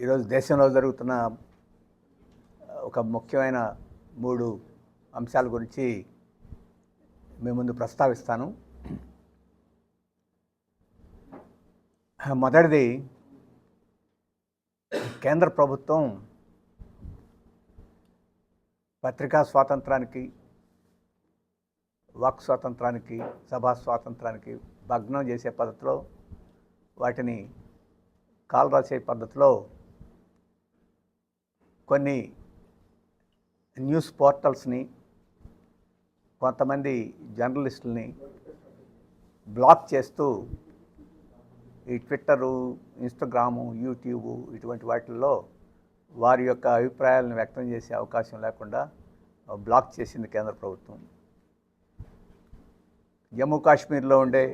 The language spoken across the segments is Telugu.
ఈరోజు దేశంలో జరుగుతున్న ఒక ముఖ్యమైన మూడు అంశాల గురించి మీ ముందు ప్రస్తావిస్తాను. మొదటిది కేంద్ర ప్రభుత్వం పత్రికా స్వాతంత్రానికి వాక్ స్వాతంత్రానికి సభా స్వాతంత్రానికి భగ్నం చేసే పద్ధతిలో వాటిని కాల్ రాసే పద్ధతిలో కొన్ని న్యూస్ పోర్టల్స్ని కొంతమంది జర్నలిస్టుల్ని బ్లాక్ చేస్తూ ఈ ట్విట్టరు ఇన్స్టాగ్రాము యూట్యూబ్ ఇటువంటి వాటిల్లో వారి యొక్క అభిప్రాయాలను వ్యక్తం చేసే అవకాశం లేకుండా బ్లాక్ చేసింది కేంద్ర ప్రభుత్వం. జమ్మూ కాశ్మీర్లో ఉండే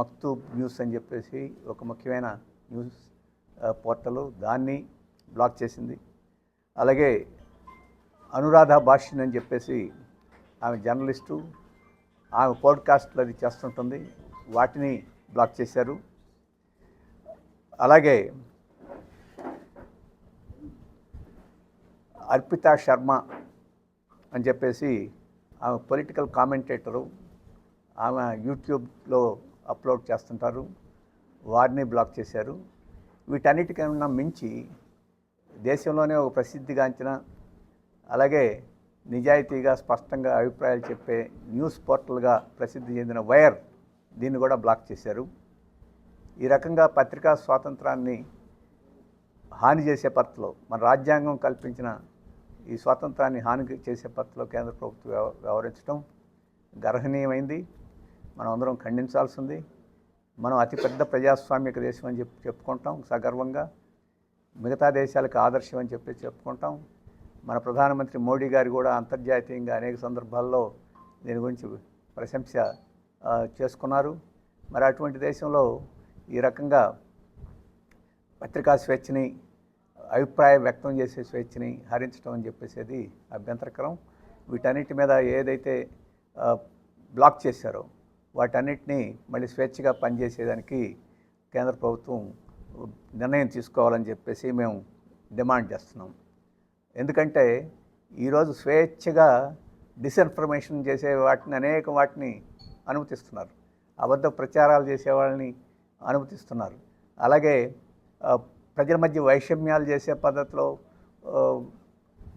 మక్తూబ్ న్యూస్ అని చెప్పేసి ఒక ముఖ్యమైన న్యూస్ పోర్టలు పోర్టల్ దాన్ని బ్లాక్ చేసింది. అలాగే అనురాధ భాషిన్ అని చెప్పేసి ఆమె జర్నలిస్టు ఆమె పాడ్కాస్ట్లు అది చేస్తుంటుంది వాటిని బ్లాక్ చేశారు. అలాగే అర్పిత శర్మ అని చెప్పేసి ఆమె పొలిటికల్ కామెంటేటరు ఆమె యూట్యూబ్లో అప్లోడ్ చేస్తుంటారు వారిని బ్లాక్ చేశారు. వీటన్నిటికన్నా మించి దేశంలోనే ఒక ప్రసిద్ధిగాంచిన అలాగే నిజాయితీగా స్పష్టంగా అభిప్రాయాలు చెప్పే న్యూస్ పోర్టల్గా ప్రసిద్ధి చెందిన వైర్ దీన్ని కూడా బ్లాక్ చేశారు. ఈ రకంగా పత్రికా స్వాతంత్రాన్ని హాని చేసే పద్ధతిలో మన రాజ్యాంగం కల్పించిన ఈ స్వాతంత్రాన్ని హాని చేసే పద్ధతిలో కేంద్ర ప్రభుత్వం వ్యవ- వ్యవహరించడం గర్హనీయమైంది. మనం అందరం ఖండించాల్సింది మనం అతిపెద్ద ప్రజాస్వామిక దేశం అని చెప్పి చెప్పుకుంటాం సగర్వంగా. మిగతా దేశాలకు ఆదర్శం అని చెప్పి చెప్పుకుంటాం. మన ప్రధానమంత్రి మోడీ గారు కూడా అంతర్జాతీయంగా అనేక సందర్భాల్లో దీని గురించి ప్రశంస చేసుకున్నారు. మరి అటువంటి దేశంలో ఈ రకంగా పత్రికా స్వేచ్ఛని అభిప్రాయం వ్యక్తం చేసే స్వేచ్ఛని హరించడం అని చెప్పేసేది అభ్యంతరకరం. వీటన్నిటి మీద ఏదైతే బ్లాక్ చేశారో వాటన్నిటినీ మళ్ళీ స్వేచ్ఛగా పనిచేసేదానికి కేంద్ర ప్రభుత్వం నిర్ణయం తీసుకోవాలని చెప్పేసి మేము డిమాండ్ చేస్తున్నాం. ఎందుకంటే ఈరోజు స్వేచ్ఛగా డిస్ఇన్ఫర్మేషన్ చేసే వాటిని అనేక వాటిని అనుమతిస్తున్నారు. అబద్ధ ప్రచారాలు చేసే వాళ్ళని అనుమతిస్తున్నారు. అలాగే ప్రజల మధ్య వైషమ్యాలు చేసే పద్ధతిలో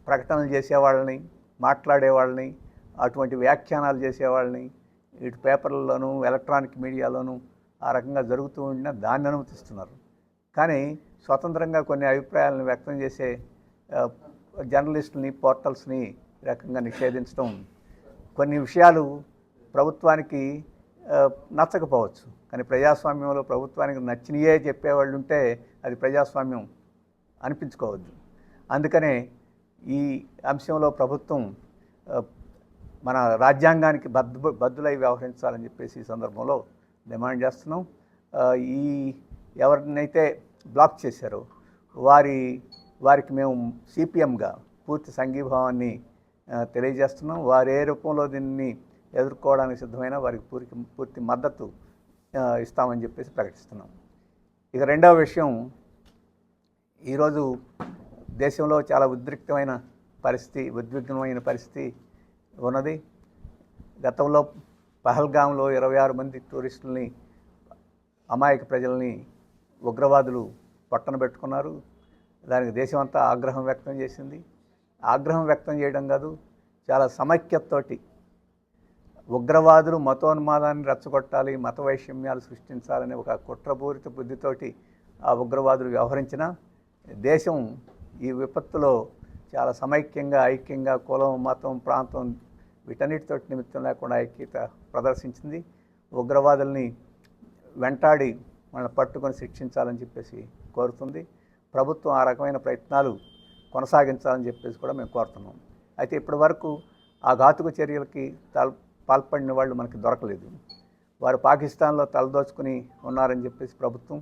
ప్రకటనలు చేసేవాళ్ళని మాట్లాడే వాళ్ళని అటువంటి వ్యాఖ్యానాలు చేసేవాళ్ళని ఇటు పేపర్లలోనూ ఎలక్ట్రానిక్ మీడియాలోనూ ఆ రకంగా జరుగుతూ ఉండినా దాన్ని అనుమతిస్తున్నారు. కానీ స్వతంత్రంగా కొన్ని అభిప్రాయాలను వ్యక్తం చేసే ఆ, జర్నలిస్టులని పోర్టల్స్ని రకంగా నిషేధించడం కొన్ని విషయాలు ప్రభుత్వానికి నచ్చకపోవచ్చు. కానీ ప్రజాస్వామ్యంలో ప్రభుత్వానికి నచ్చినయే చెప్పేవాళ్ళు ఉంటే అది ప్రజాస్వామ్యం అనిపించుకోవద్దు. అందుకనే ఈ అంశంలో ప్రభుత్వం మన రాజ్యాంగానికి బద్దు బద్దులై వ్యవహరించాలని చెప్పేసి ఈ సందర్భంలో డిమాండ్ చేస్తున్నాం. ఈ ఎవరినైతే బ్లాక్ చేశారో. వారి వారికి మేము సిపిఎంగా పూర్తి సంఘీభావాన్ని తెలియజేస్తున్నాం. వారు ఏ రూపంలో దీన్ని ఎదుర్కోవడానికి సిద్ధమైన వారికి పూర్తి పూర్తి మద్దతు ఇస్తామని చెప్పేసి ప్రకటిస్తున్నాం. ఇక రెండవ విషయం ఈరోజు దేశంలో చాలా ఉద్రిక్తమైన పరిస్థితి ఉద్విగ్నమైన పరిస్థితి ఉన్నది. గతంలో పహల్గాంలో ఇరవై ఆరు మంది టూరిస్టుల్ని అమాయక ప్రజల్ని ఉగ్రవాదులు పట్టణ పెట్టుకున్నారు. దానికి దేశం అంతా ఆగ్రహం వ్యక్తం చేసింది. ఆగ్రహం వ్యక్తం చేయడం కాదు చాలా సమైక్యతతోటి ఉగ్రవాదులు మతోన్మాదాన్ని రెచ్చగొట్టాలి మత వైషమ్యాలు సృష్టించాలనే ఒక కుట్రపూరిత బుద్ధితోటి ఆ ఉగ్రవాదులు వ్యవహరించిన దేశం ఈ విపత్తులో చాలా సమైక్యంగా ఐక్యంగా కులం మతం ప్రాంతం వీటన్నిటితో నిమిత్తం లేకుండా ఐక్యత ప్రదర్శించింది. ఉగ్రవాదుల్ని వెంటాడి వాళ్ళని పట్టుకొని శిక్షించాలని చెప్పేసి కోరుతుంది. ప్రభుత్వం ఆ రకమైన ప్రయత్నాలు కొనసాగించాలని చెప్పేసి కూడా మేము కోరుతున్నాం. అయితే ఇప్పటి వరకు ఆ ఘాతుక చర్యలకి తల పాల్పడిన వాళ్ళు మనకి దొరకలేదు. వారు పాకిస్తాన్లో తలదోచుకుని ఉన్నారని చెప్పేసి ప్రభుత్వం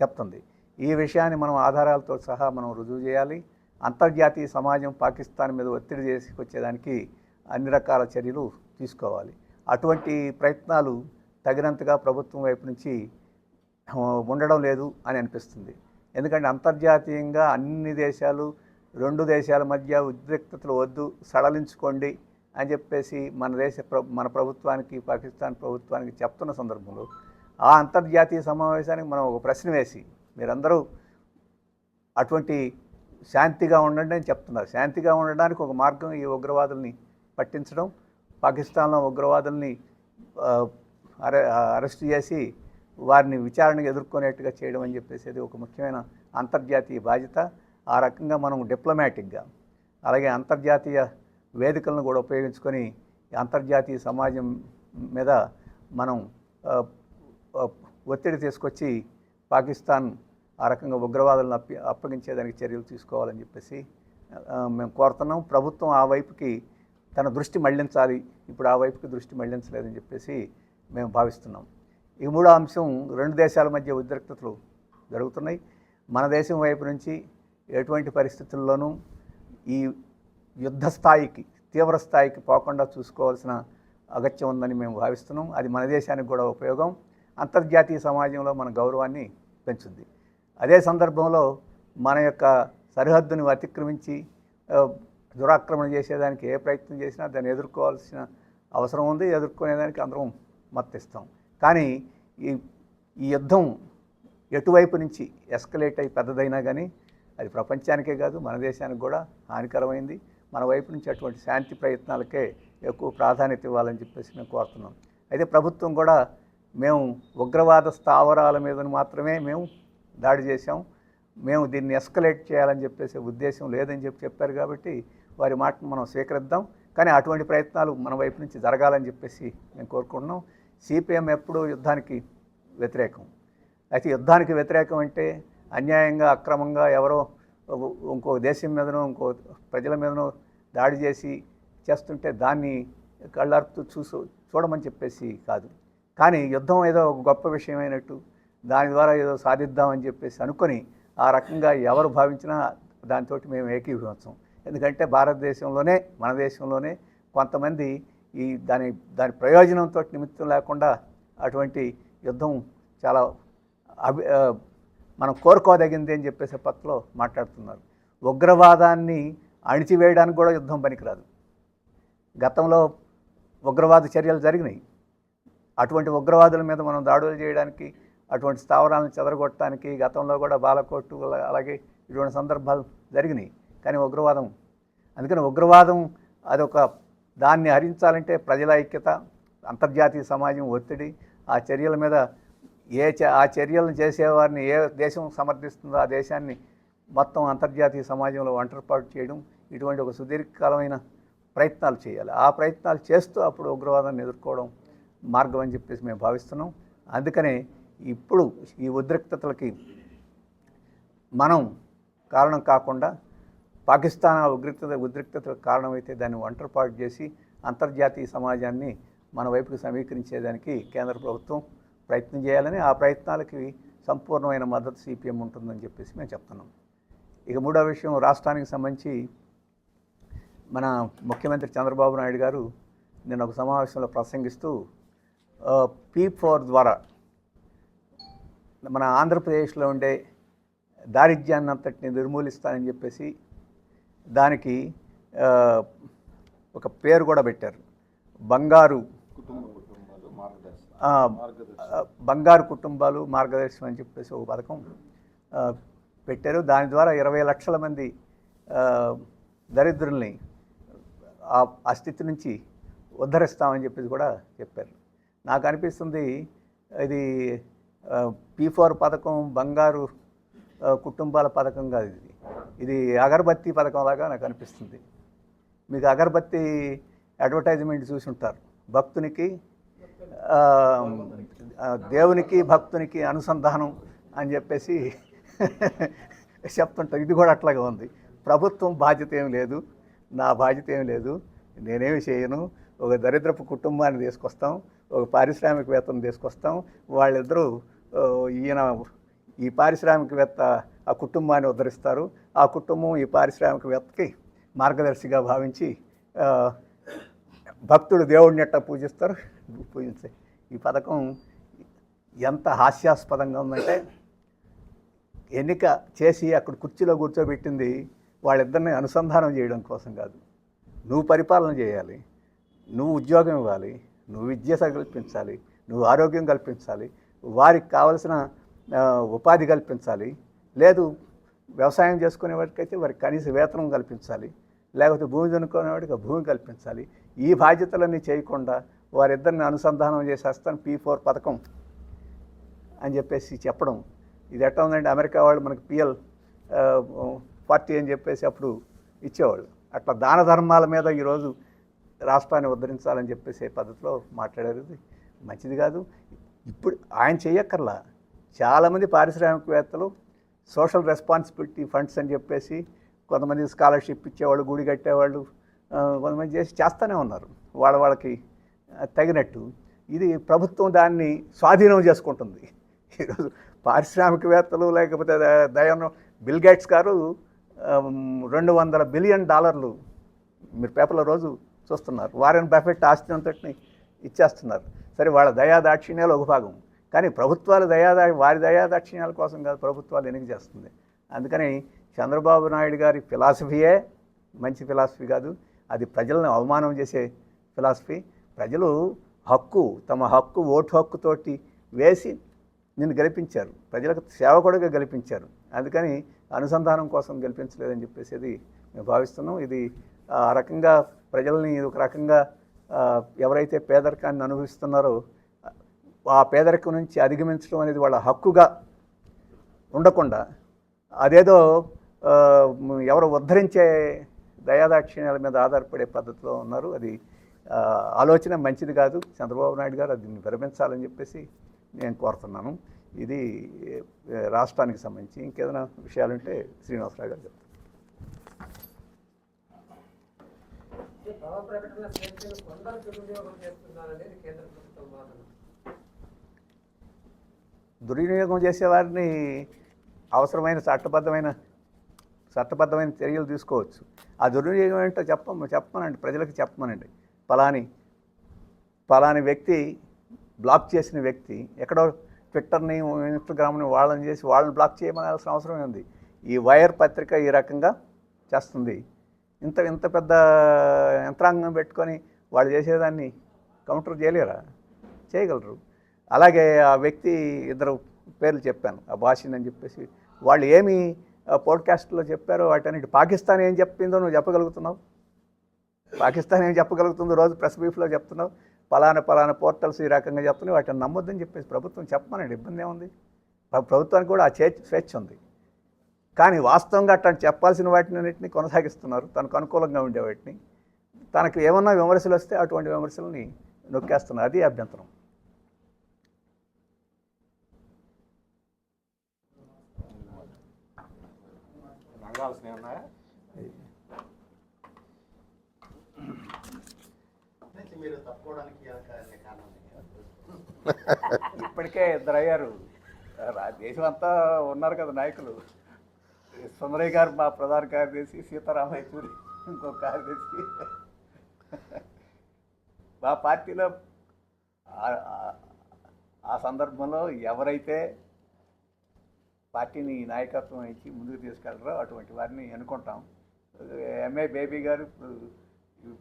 చెప్తుంది. ఈ విషయాన్ని మనం ఆధారాలతో సహా మనం రుజువు చేయాలి. అంతర్జాతీయ సమాజం పాకిస్తాన్ మీద ఒత్తిడి చేసి వచ్చేదానికి అన్ని రకాల చర్యలు తీసుకోవాలి. అటువంటి ప్రయత్నాలు తగినంతగా ప్రభుత్వం వైపు నుంచి ఉండడం లేదు అని అనిపిస్తుంది. ఎందుకంటే అంతర్జాతీయంగా అన్ని దేశాలు రెండు దేశాల మధ్య ఉద్రిక్తతలు వద్దు సడలించుకోండి అని చెప్పేసి మన దేశ ప్ర మన ప్రభుత్వానికి పాకిస్తాన్ ప్రభుత్వానికి చెప్తున్న సందర్భంలో ఆ అంతర్జాతీయ సమావేశానికి మనం ఒక ప్రశ్న వేసి మీరందరూ అటువంటి శాంతిగా ఉండండి అని చెప్తున్నారు. శాంతిగా ఉండడానికి ఒక మార్గం ఈ ఉగ్రవాదుల్ని పట్టించడం పాకిస్తాన్లో ఉగ్రవాదుల్ని అరె అరెస్ట్ చేసి వారిని విచారణకు ఎదుర్కొనేట్టుగా చేయడం అని చెప్పేసి అది ఒక ముఖ్యమైన అంతర్జాతీయ బాధ్యత. ఆ రకంగా మనం డిప్లొమాటిక్గా అలాగే అంతర్జాతీయ వేదికలను కూడా ఉపయోగించుకొని అంతర్జాతీయ సమాజం మీద మనం ఒత్తిడి తీసుకొచ్చి పాకిస్తాన్ ఆ రకంగా ఉగ్రవాదులను అప్పి అప్పగించేదానికి చర్యలు తీసుకోవాలని చెప్పేసి మేము కోరుతున్నాం. ప్రభుత్వం ఆ వైపుకి తన దృష్టి మళ్ళించాలి. ఇప్పుడు ఆ వైపుకి దృష్టి మళ్ళించలేదని చెప్పేసి మేము భావిస్తున్నాం. ఈ మూడో అంశం రెండు దేశాల మధ్య ఉద్రిక్తతలు జరుగుతున్నాయి. మన దేశం వైపు నుంచి ఎటువంటి పరిస్థితుల్లోనూ ఈ యుద్ధ స్థాయికి తీవ్ర స్థాయికి పోకుండా చూసుకోవాల్సిన అగత్యం ఉందని మేము భావిస్తున్నాం. అది మన దేశానికి కూడా ఉపయోగం. అంతర్జాతీయ సమాజంలో మన గౌరవాన్ని పెంచుంది అదే సందర్భంలో మన యొక్క సరిహద్దుని అతిక్రమించి దురాక్రమణ చేసేదానికి ఏ ప్రయత్నం చేసినా దాన్ని ఎదుర్కోవాల్సిన అవసరం ఉంది. ఎదుర్కొనేదానికి అందరం మద్దతిస్తాం. కానీ ఈ ఈ యుద్ధం ఎటువైపు నుంచి ఎస్కలేట్ అయి పెద్దదైనా కానీ అది ప్రపంచానికే కాదు మన దేశానికి కూడా హానికరమైంది. మన వైపు నుంచి అటువంటి శాంతి ప్రయత్నాలకే ఎక్కువ ప్రాధాన్యత ఇవ్వాలని చెప్పేసి మేము కోరుతున్నాం. అయితే ప్రభుత్వం కూడా మేము ఉగ్రవాద స్థావరాల మీద మాత్రమే మేము దాడి చేశాం. మేము దీన్ని ఎస్కలేట్ చేయాలని చెప్పేసి ఉద్దేశం లేదని చెప్పి చెప్పారు కాబట్టి వారి మాటను మనం స్వీకరిద్దాం. కానీ అటువంటి ప్రయత్నాలు మన వైపు నుంచి జరగాలని చెప్పేసి మేము కోరుకుంటున్నాం. సిపిఎం ఎప్పుడూ యుద్ధానికి వ్యతిరేకం. అయితే యుద్ధానికి వ్యతిరేకం అంటే అన్యాయంగా అక్రమంగా ఎవరో ఇంకో దేశం మీదనో ఇంకో ప్రజల మీదనో దాడి చేసి చేస్తుంటే దాన్ని కళ్ళార్పుతూ చూసు చూడమని చెప్పేసి కాదు. కానీ యుద్ధం ఏదో ఒక గొప్ప విషయమైనట్టు దాని ద్వారా ఏదో సాధిద్దామని చెప్పేసి అనుకొని ఆ రకంగా ఎవరు భావించినా దాంతో మేము ఏకీభవించం. ఎందుకంటే భారతదేశంలోనే మన దేశంలోనే కొంతమంది ఈ దాని దాని ప్రయోజనంతో నిమిత్తం లేకుండా అటువంటి యుద్ధం చాలా అభి మనం కోరుకోదగింది అని చెప్పేసి పక్కలో మాట్లాడుతున్నారు. ఉగ్రవాదాన్ని అణిచివేయడానికి కూడా యుద్ధం పనికిరాదు. గతంలో ఉగ్రవాద చర్యలు జరిగినాయి. అటువంటి ఉగ్రవాదుల మీద మనం దాడులు చేయడానికి అటువంటి స్థావరాలను చెదరగొట్టడానికి గతంలో కూడా బాలకోటు అలాగే ఇటువంటి సందర్భాలు జరిగినాయి. కానీ ఉగ్రవాదం అందుకని ఉగ్రవాదం అదొక దాన్ని హరించాలంటే ప్రజల ఐక్యత అంతర్జాతీయ సమాజం ఒత్తిడి ఆ చర్యల మీద ఏ చ- ఆ చర్యలను చేసేవారిని ఏ దేశం సమర్థిస్తుందో ఆ దేశాన్ని మొత్తం అంతర్జాతీయ సమాజంలో ఒంటరిపాటు చేయడం ఇటువంటి ఒక సుదీర్ఘకాలమైన ప్రయత్నాలు చేయాలి. ఆ ప్రయత్నాలు చేస్తూ అప్పుడు ఉగ్రవాదాన్ని ఎదుర్కోవడం మార్గం అని చెప్పేసి మేము భావిస్తున్నాం. అందుకనే ఇప్పుడు ఈ ఉద్రిక్తతలకి మనం కారణం కాకుండా పాకిస్తాన్ ఆ ఉద్రిక్తత కారణమైతే దాన్ని ఒంటరిపాటు చేసి అంతర్జాతీయ సమాజాన్ని మన వైపుకి సమీకరించేదానికి కేంద్ర ప్రభుత్వం ప్రయత్నం చేయాలని ఆ ప్రయత్నాలకి సంపూర్ణమైన మద్దతు సిపిఎం ఉంటుందని చెప్పేసి మేము చెప్తున్నాం. ఇక మూడో విషయం రాష్ట్రానికి సంబంధించి మన ముఖ్యమంత్రి చంద్రబాబు నాయుడు గారు నిన్న ఒక సమావేశంలో ప్రసంగిస్తూ పీ ఫోర్ ద్వారా మన ఆంధ్రప్రదేశ్లో ఉండే దారిద్ర్యాన్ని అంతటిని నిర్మూలిస్తానని చెప్పేసి దానికి ఒక పేరు కూడా పెట్టారు. బంగారు బంగారు కుటుంబాలు మార్గదర్శనం అని చెప్పేసి ఒక పథకం పెట్టారు. దాని ద్వారా ఇరవై లక్షల మంది దరిద్రుల్ని ఆ స్థితి నుంచి ఉద్ధరిస్తామని చెప్పేసి కూడా చెప్పారు. నాకు అనిపిస్తుంది ఇది పీ ఫోర్ పథకం బంగారు కుటుంబాల పథకం కాదు ఇది. ఇది అగరబత్తి పథకం లాగా నాకు అనిపిస్తుంది. మీకు అగరబత్తి అడ్వర్టైజ్మెంట్ చూసి ఉంటారు. భక్తునికి దేవునికి భక్తునికి అనుసంధానం అని చెప్పేసి చెప్తుంటారు. ఇది కూడా అట్లాగే ఉంది. ప్రభుత్వం బాధ్యత ఏం లేదు. నా బాధ్యత ఏం లేదు. నేనేమి చేయను. ఒక దరిద్రపు కుటుంబాన్ని తీసుకొస్తాం. ఒక పారిశ్రామికవేత్తను తీసుకొస్తాం. వాళ్ళిద్దరూ ఈయన ఈ పారిశ్రామికవేత్త ఆ కుటుంబాన్ని ఉద్ధరిస్తారు. ఆ కుటుంబం ఈ పారిశ్రామికవేత్తకి మార్గదర్శిగా భావించి భక్తులు దేవుడిని ఎట్టా పూజిస్తారు? పూజించే ఈ పథకం ఎంత హాస్యాస్పదంగా ఉందంటే ఎన్నిక చేసి అక్కడ కుర్చీలో కూర్చోబెట్టింది వాళ్ళిద్దరిని అనుసంధానం చేయడం కోసం కాదు. నువ్వు పరిపాలన చేయాలి నువ్వు ఉద్యోగం ఇవ్వాలి నువ్వు విద్య కల్పించాలి నువ్వు ఆరోగ్యం కల్పించాలి వారికి కావలసిన ఉపాధి కల్పించాలి లేదు వ్యవసాయం చేసుకునే వాడికైతే వారికి కనీస వేతనం కల్పించాలి. లేకపోతే భూమి దున్నుకునే వాడికి భూమి కల్పించాలి. ఈ బాధ్యతలన్నీ చేయకుండా వారిద్దరిని అనుసంధానం చేసేస్తాను పీ ఫోర్ పథకం అని చెప్పేసి చెప్పడం. ఇది ఎట్లా ఉందంటే అమెరికా వాళ్ళు మనకి పిఎల్ పార్టీ అని చెప్పేసి అప్పుడు ఇచ్చేవాళ్ళు. అట్లా దాన ధర్మాల మీద ఈరోజు రాష్ట్రాన్ని ఉద్ధరించాలని చెప్పేసి పద్ధతిలో మాట్లాడారు. మంచిది కాదు. ఇప్పుడు ఆయన చేయక్కర్లా చాలామంది పారిశ్రామికవేత్తలు సోషల్ రెస్పాన్సిబిలిటీ ఫండ్స్ అని చెప్పేసి కొంతమంది స్కాలర్షిప్ ఇచ్చేవాళ్ళు గుడి కట్టేవాళ్ళు కొంతమంది చేసి చేస్తూనే ఉన్నారు. వాళ్ళ వాళ్ళకి తగినట్టు. ఇది ప్రభుత్వం దాన్ని స్వాధీనం చేసుకుంటుంది. ఈరోజు పారిశ్రామికవేత్తలు లేకపోతే ద- దయన్ బిల్ గేట్స్ గారు రెండు వందల బిలియన్ డాలర్లు మీరు పేపర్లో రోజు చూస్తున్నారు. వారెన్ బఫెట్ ఆస్తి అంతటిని ఇచ్చేస్తున్నారు. సరే వాళ్ళ దయా దాక్షిణ్యాలు ఒక భాగం. కానీ ప్రభుత్వాలు దయాదా వారి దయాదాక్షిణ్యాల కోసం కాదు ప్రభుత్వాలు ఎన్నిక చేస్తుంది. అందుకని చంద్రబాబు నాయుడు గారి ఫిలాసఫీయే మంచి ఫిలాసఫీ కాదు. అది ప్రజలను అవమానం చేసే ఫిలాసఫీ. ప్రజలు హక్కు తమ హక్కు ఓటు హక్కుతోటి వేసి నిన్ను గెలిపించారు. ప్రజలకు సేవకుడిగా గెలిపించారు. అందుకని అనుసంధానం కోసం గెలిపించలేదని చెప్పేసి మేము భావిస్తున్నాం. ఇది ఆ రకంగా ప్రజల్ని ఒక రకంగా ఎవరైతే పేదరికాన్ని అనుభవిస్తున్నారో ఆ పేదరికం నుంచి అధిగమించడం అనేది వాళ్ళ హక్కుగా ఉండకుండా అదేదో ఎవరు ఉద్ధరించే దయాదాక్షిణ్యాల మీద ఆధారపడే పద్ధతిలో ఉన్నారు. అది ఆలోచన మంచిది కాదు. చంద్రబాబు నాయుడు గారు అది విరమించాలని చెప్పేసి నేను కోరుతున్నాను. ఇది రాష్ట్రానికి సంబంధించి ఇంకేదైనా విషయాలుంటే శ్రీనివాసరావు గారు చెప్తారు. ప్రకటన కొందరు దుర్వినియోగం చేస్తున్నారనేది కేంద్ర ప్రభుత్వం వాదన. దుర్వినియోగం చేసేవారిని అవసరమైన చట్టబద్ధమైన చట్టబద్ధమైన చర్యలు తీసుకోవచ్చు. ఆ దుర్వినియోగం ఏంటో చెప్ప చెప్పమనండి ప్రజలకు చెప్పమనండి. పలాని పలాని వ్యక్తి బ్లాక్ చేసిన వ్యక్తి ఎక్కడో ట్విట్టర్ని ఇన్స్టాగ్రామ్ని వాళ్ళని చేసి వాళ్ళని బ్లాక్ చేయమనాల్సిన అవసరం ఉంది. ఈ వైర్ పత్రిక ఈ రకంగా చేస్తుంది. ఇంత ఇంత పెద్ద యంత్రాంగం పెట్టుకొని వాళ్ళు చేసేదాన్ని కౌంటర్ చేయలేరా? చేయగలరు. అలాగే ఆ వ్యక్తి ఇద్దరు పేర్లు చెప్పాను. ఆ భాషని అని చెప్పేసి వాళ్ళు ఏమి పోడ్కాస్ట్లో చెప్పారో వాటన్నిటి పాకిస్తాన్ ఏం చెప్పిందో నువ్వు చెప్పగలుగుతున్నావు? పాకిస్తాన్ ఏం చెప్పగలుగుతుందో రోజు ప్రెస్ బ్రీఫ్లో చెప్తున్నావు. పలానా పలానా పోర్టల్స్ ఈ రకంగా చెప్తున్నావు. వాటిని నమ్మొద్దని చెప్పేసి ప్రభుత్వం చెప్పమనండి ఇబ్బంది ఏముంది? ప్రభుత్వానికి కూడా ఆ చే స్వేచ్ఛ ఉంది. కానీ వాస్తవంగా అట్లాంటి చెప్పాల్సిన వాటిని అన్నింటినీ కొనసాగిస్తున్నారు. తనకు అనుకూలంగా ఉండే వాటిని. తనకు ఏమన్నా విమర్శలు వస్తే అటువంటి విమర్శలని నొక్కేస్తున్నారు. అది అభ్యంతరం. రంగాల్సినవి ఉన్నాయా ఇప్పటికే ఇద్దరు అయ్యారు రా- దేశం అంతా ఉన్నారు కదా నాయకులు. సుందరయ్య గారు మా ప్రధాన కార్యదర్శి సీతారామ యచూరి ఇంకో కార్యదర్శి. మా పార్టీలో ఆ సందర్భంలో ఎవరైతే పార్టీని నాయకత్వం ఇచ్చి ముందుకు తీసుకెళ్ళరో అటువంటి వారిని ఎన్నుకుంటాం. ఎంఏ బేబీ గారు ఇప్పుడు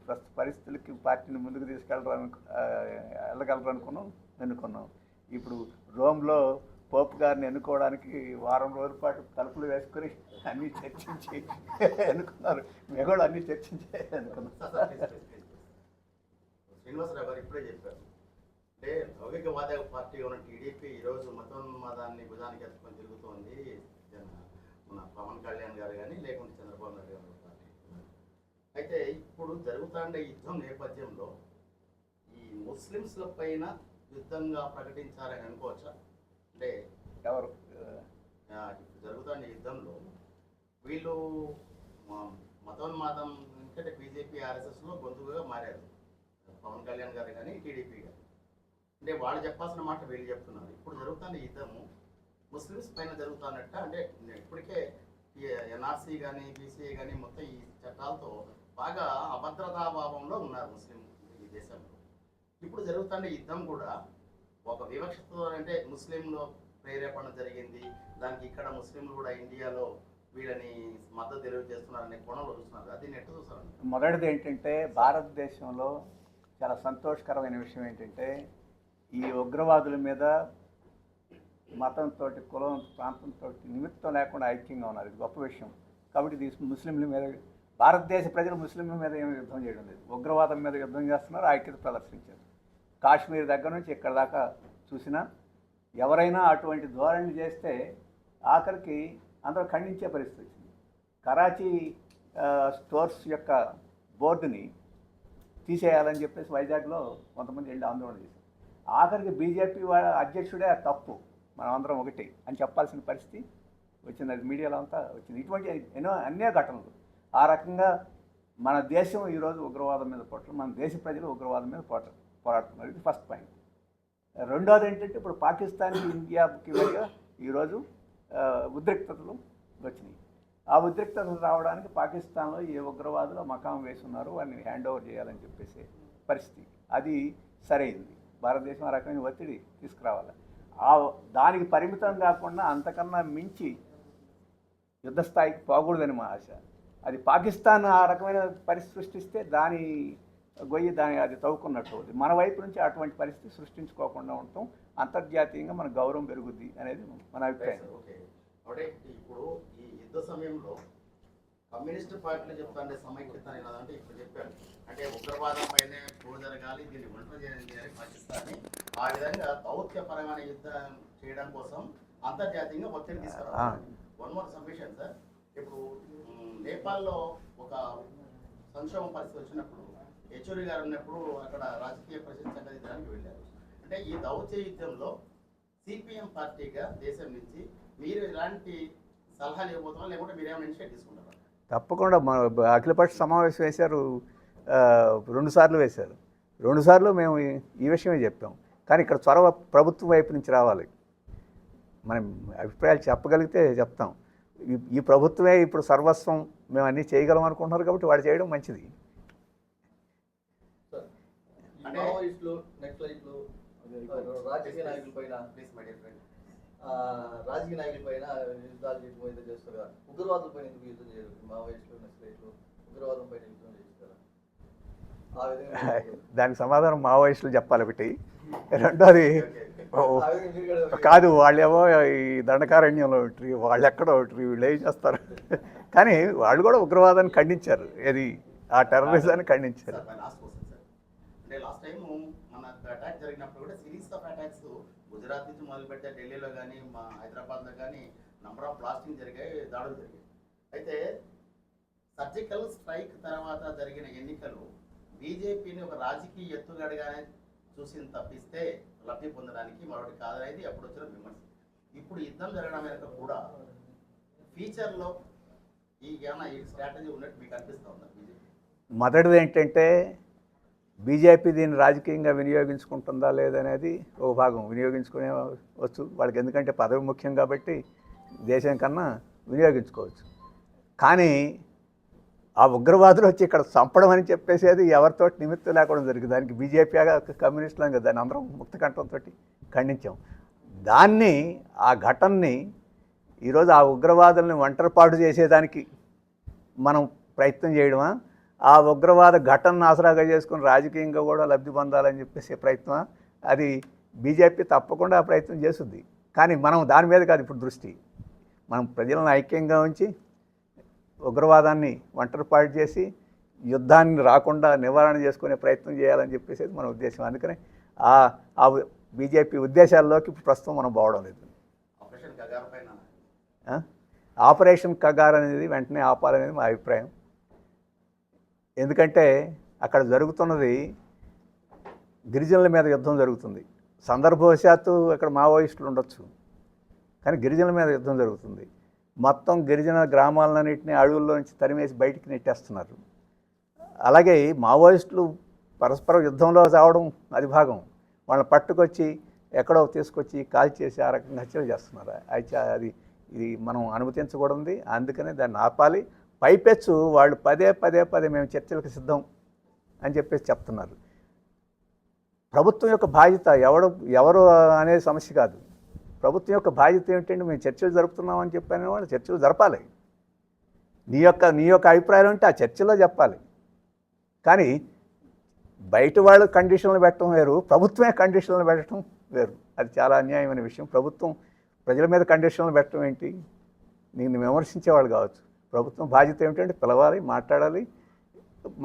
ప్రస్తుత పరిస్థితులకి పార్టీని ముందుకు తీసుకెళ్ళరు అను వెళ్ళగలరు అనుకున్నాం ఎన్నుకున్నాం. ఇప్పుడు రోమ్లో పోప్ గారిని ఎన్నుకోవడానికి వారం రోజుల పాటు తలుపులు వేసుకొని అన్నీ చర్చించి ఎన్నుకున్నారు. మేము కూడా అన్నీ చర్చించే అనుకున్నాం శ్రీనివాసరావు గారు ఇప్పుడే చెప్పారు. అంటే లౌకికవాద పార్టీ ఉన్న టీడీపీ ఈరోజు మతోన్మాదాన్ని భుజానికి ఎత్తుకొని తిరుగుతోంది. మన పవన్ కళ్యాణ్ గారు కానీ లేకుంటే చంద్రబాబు నాయుడు గారు పార్టీ. అయితే ఇప్పుడు జరుగుతుండే యుద్ధం నేపథ్యంలో ఈ ముస్లింస్ల పైన యుద్ధంగా ప్రకటించాలని అనుకోవచ్చా? అంటే ఎవరు? ఇప్పుడు జరుగుతున్న యుద్ధంలో వీళ్ళు మతోన్మాదం అంటే బీజేపీ ఆర్ఎస్ఎస్లో గొంతుగా మారారు. పవన్ కళ్యాణ్ గారు కానీ టీడీపీ గారు అంటే వాళ్ళు చెప్పాల్సిన మాట వీళ్ళు చెప్తున్నారు. ఇప్పుడు జరుగుతున్న యుద్ధము ముస్లిమ్స్ పైన జరుగుతున్నట్ట అంటే ఇప్పటికే ఎన్ఆర్సీ కానీ బీసీఏ కానీ మొత్తం ఈ చట్టాలతో బాగా అభద్రతా భావంలో ఉన్నారు ముస్లిం ఈ దేశంలో. ఇప్పుడు జరుగుతున్న యుద్ధం కూడా ఒక వివక్షతో అంటే ముస్లింలు ప్రేరేపణ జరిగింది. దానికి ఇక్కడ ముస్లింలు కూడా ఇండియాలో వీళ్ళని మద్దతు తెలియజేస్తున్నారనే కోణంలో చూస్తున్నారు. అది నెట్ చూస్తారు? మొదటిది ఏంటంటే భారతదేశంలో చాలా సంతోషకరమైన విషయం ఏంటంటే ఈ ఉగ్రవాదుల మీద మతంతో కులం ప్రాంతంతో నిమిత్తం లేకుండా ఐక్యంగా ఉన్నారు. ఇది గొప్ప విషయం. కాబట్టి ఇది ముస్లింల మీద భారతదేశ ప్రజలు ముస్లింల మీద ఏమి యుద్ధం చేయడం లేదు. ఉగ్రవాదం మీద యుద్ధం చేస్తున్నారు ఐక్యత ప్రదర్శించారు. కాశ్మీర్ దగ్గర నుంచి ఇక్కడ దాకా చూసినా ఎవరైనా అటువంటి ధోరణి చేస్తే ఆఖరికి అందరూ ఖండించే పరిస్థితి వచ్చింది. కరాచీ స్టోర్స్ యొక్క బోర్డుని తీసేయాలని చెప్పేసి వైజాగ్లో కొంతమంది వెళ్ళి ఆందోళన చేశారు. ఆఖరికి బీజేపీ వాళ్ళ అధ్యక్షుడే ఆ తప్పు. మనం అందరం ఒకటి అని చెప్పాల్సిన పరిస్థితి వచ్చింది. అది మీడియాలో అంతా వచ్చింది. ఇటువంటి ఎన్నో అన్నే ఘటనలు. ఆ రకంగా మన దేశం ఈరోజు ఉగ్రవాదం మీద పోవటం మన దేశ ప్రజలు ఉగ్రవాదం మీద పోట పోరాడుతున్నారు. ఇది ఫస్ట్ పాయింట్. రెండోది ఏంటంటే ఇప్పుడు పాకిస్తాన్కి ఇండియాకి మధ్య ఈరోజు ఉద్రిక్తతలు వచ్చినాయి. ఆ ఉద్రిక్తతలు రావడానికి పాకిస్తాన్లో ఏ ఉగ్రవాదులు మకాం వేసున్నారు వారిని హ్యాండ్ ఓవర్ చేయాలని చెప్పేసి పరిస్థితి. అది సరైంది. భారతదేశం ఆ రకమైన ఒత్తిడి తీసుకురావాలి. ఆ దానికి పరిమితం కాకుండా అంతకన్నా మించి యుద్ధ స్థాయికి పోకూడదని మా ఆశ. అది పాకిస్తాన్ ఆ రకమైన పరిస్థితి సృష్టిస్తే దాని గొయ్యి దాని అది తవ్వుకున్నట్టు అవుతుంది మన వైపు నుంచి అటువంటి పరిస్థితి సృష్టించుకోకుండా ఉండటం అంతర్జాతీయంగా మన గౌరవం పెరుగుద్ది అనేది మన అభిప్రాయం. ఇప్పుడు ఈ యుద్ధ సమయంలో కమ్యూనిస్ట్ పార్టీలు చెప్తాంటే సమైక్యత అనేది అంటే ఇప్పుడు చెప్పారు అంటే ఉగ్రవాదం పైనే పోరు జరగాలి దీన్ని ఒంటరి చేయాలి పాకిస్తాన్ని ఆ విధంగా దౌత్యపరమైన యుద్ధం చేయడం కోసం అంతర్జాతీయంగా ఒత్తిడి తీసుకురావాలి. వన్ మోర్ సబ్మిషన్ సార్ ఇప్పుడు నేపాల్లో ఒక సంక్షోభ పరిస్థితి వచ్చినప్పుడు యచూరి గారు ఉన్నప్పుడు అక్కడ రాజకీయ ప్రసిద్ధి చక్కదిద్దడానికి వెళ్ళారు. అంటే ఈ దౌత్య యుద్ధంలో సిపిఎం పార్టీగా దేశం నుంచి మీరు ఎలాంటి సలహాలు ఇవ్వబోతున్నారు లేకుంటే మీరేమైనా తీసుకుంటారు ఇనిషియేట్ తీసుకుంటారా? తప్పకుండా మన అఖిలపక్ష సమావేశం వేశారు రెండుసార్లు వేశారు. రెండుసార్లు మేము ఈ- విషయమే చెప్పాం కానీ ఇక్కడ చొరవ ప్రభుత్వం వైపు నుంచి రావాలి. మనం అభిప్రాయాలు చెప్పగలిగితే చెప్తాం. ఈ- ప్రభుత్వమే ఇప్పుడు సర్వస్వం మేము అన్నీ చేయగలం అనుకుంటున్నారు కాబట్టి వాడు చేయడం మంచిది. రాజకీయ ప్లీజ్ మై డియర్ ఫ్రెండ్. రాజకీయ నాయకుల పైన యుద్ధాలు చేయడం యుద్ధం చేస్తారు కదా. ఉగ్రవాదుల పైన ఎందుకు యుద్ధం చేయరు? మావోయిస్టులు నక్సలైట్లు ఉగ్రవాదం పైన యుద్ధం చేస్తారు ఆ విధంగా దానికి సమాధానం మావోయిస్టులు చెప్పాలి ఒకటి. రెండోది కాదు వాళ్ళేమో ఈ దండకారణ్యంలో ఒకటి వాళ్ళు ఎక్కడో ఒకటి వీళ్ళు ఏం చేస్తారు? కానీ వాళ్ళు కూడా ఉగ్రవాదాన్ని ఖండించారు. ఏది? ఆ టెర్రరిజాన్ని ఖండించారు. అంటే లాస్ట్ టైం మన అటాక్ జరిగినప్పుడు కూడా సిరీస్ ఆఫ్ అటాక్స్ గుజరాత్ నుంచి మొదలుపెట్టే ఢిల్లీలో కానీ మా హైదరాబాద్లో కానీ నంబర్ ఆఫ్ బ్లాస్టింగ్ జరిగాయి దాడులు జరిగాయి. అయితే సర్జికల్ స్ట్రైక్ తర్వాత జరిగిన ఎన్నికలు బీజేపీని ఒక రాజకీయ ఎత్తుగడగానే చూసింది తప్పిస్తే లబ్ధి పొందడానికి మరొకటి కాదనేది అప్పుడు వచ్చిన విమర్శ. ఇప్పుడు యుద్ధం జరగడం వెనుక కూడా ఫ్యూచర్లో ఈ ఏమైనా ఈ స్ట్రాటజీ ఉన్నట్టు మీకు అనిపిస్తూ ఉందా బీజేపీ మొదటిది ఏంటంటే బీజేపీ దీన్ని రాజకీయంగా వినియోగించుకుంటుందా లేదనేది ఓ భాగం. వినియోగించుకునే వచ్చు వాళ్ళకి ఎందుకంటే పదవి ముఖ్యం కాబట్టి దేశం కన్నా వినియోగించుకోవచ్చు. కానీ ఆ ఉగ్రవాదులు వచ్చి ఇక్కడ చంపడం అని చెప్పేసేది ఎవరితో నిమిత్తం లేకుండా జరిగింది. దానికి బీజేపీ కమ్యూనిస్టులం కదా దాన్ని అందరం ముక్త కంఠంతో ఖండించాం. దాన్ని ఆ ఘటనని ఈరోజు ఆ ఉగ్రవాదుల్ని ఒంటరిపాటు చేసేదానికి మనం ప్రయత్నం చేయడమా? ఆ ఉగ్రవాద ఘటనను ఆసరాగా చేసుకుని రాజకీయంగా కూడా లబ్ధి పొందాలని చెప్పేసి ప్రయత్నం అది బీజేపీ తప్పకుండా ఆ ప్రయత్నం చేస్తుంది. కానీ మనం దాని మీద కాదు ఇప్పుడు దృష్టి. మనం ప్రజలను ఐక్యంగా ఉంచి ఉగ్రవాదాన్ని ఒంటరిపాటు చేసి యుద్ధాన్ని రాకుండా నివారణ చేసుకునే ప్రయత్నం చేయాలని చెప్పేసి మన ఉద్దేశం. అందుకని ఆ ఆ బీజేపీ ఉద్దేశాల్లోకి ఇప్పుడు ప్రస్తుతం మనం పోవడం లేదు? ఆపరేషన్ కగార్ అనేది వెంటనే ఆపాలనేది మా అభిప్రాయం. ఎందుకంటే అక్కడ జరుగుతున్నది గిరిజనుల మీద యుద్ధం జరుగుతుంది. సందర్భవశాత్తు అక్కడ మావోయిస్టులు ఉండొచ్చు కానీ గిరిజనుల మీద యుద్ధం జరుగుతుంది. మొత్తం గిరిజన గ్రామాలన్నింటినీ అడవుల్లో నుంచి తరిమేసి బయటికి నెట్టేస్తున్నారు. అలాగే మావోయిస్టులు పరస్పర యుద్ధంలో చావడం అది భాగం. వాళ్ళని పట్టుకొచ్చి ఎక్కడో తీసుకొచ్చి కాల్చేసి ఆ రకంగా హత్యలు చేస్తున్నారు. అయితే అది ఇది మనం అనుమతించకూడదు. అందుకనే దాన్ని ఆపాలి. పైపెచ్చు వాళ్ళు పదే పదే పదే మేము చర్చలకు సిద్ధం అని చెప్పేసి చెప్తున్నారు. ప్రభుత్వం యొక్క బాధ్యత ఎవడు ఎవరు అనేది సమస్య కాదు. ప్రభుత్వం యొక్క బాధ్యత ఏమిటంటే మేము చర్చలు జరుపుతున్నామని చెప్పాను వాళ్ళు చర్చలు జరపాలి. నీ యొక్క నీ యొక్క అభిప్రాయం అంటే ఆ చర్చలో చెప్పాలి. కానీ బయట వాళ్ళు కండిషన్లు పెట్టడం వేరు ప్రభుత్వమే కండిషన్లు పెట్టడం వేరు. అది చాలా అన్యాయమైన విషయం. ప్రభుత్వం ప్రజల మీద కండిషన్లు పెట్టడం ఏంటి? నేను విమర్శించేవాళ్ళు కావచ్చు. ప్రభుత్వం బాధ్యత ఏమిటంటే పిలవాలి మాట్లాడాలి.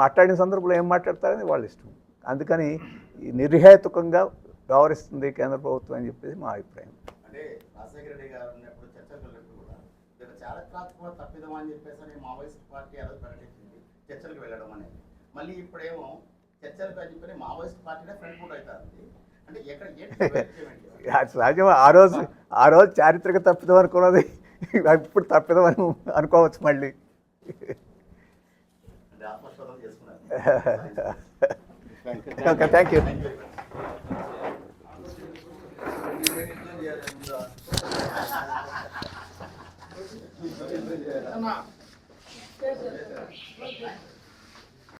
మాట్లాడిన సందర్భంలో ఏం మాట్లాడతారని వాళ్ళ ఇష్టం. అందుకని నిర్హేతుకంగా వ్యవహరిస్తుంది కేంద్ర ప్రభుత్వం అని చెప్పేసి మా అభిప్రాయం. అంటే రాజశేఖర రెడ్డి గారు ఉన్నప్పుడు చర్చలకు వెళ్ళినప్పుడు కూడా. ఇది ఒక చారిత్రాత్మక తప్పిదం అని చెప్పేసి అని మావోయిస్ట్ పార్టీ అదే ప్రకటించింది. చర్చలకు వెళ్ళడం అనేది. మళ్ళీ ఇప్పుడేమో చర్చలకు అని చెప్పి మావోయిస్ట్ పార్టీనే ఫ్రంట్ ఫుట్ అవుతుంది అంటే ఎక్కడ ఏంటి వైరుధ్యం ఏంటి? అది సహజం ఆ రోజు ఆ రోజు చారిత్రక తప్పిదం అనుకున్నది ఇప్పుడు తప్పిదం అని అనుకోవచ్చు మళ్ళీ. ఓకే థ్యాంక్ యూ చేయాలి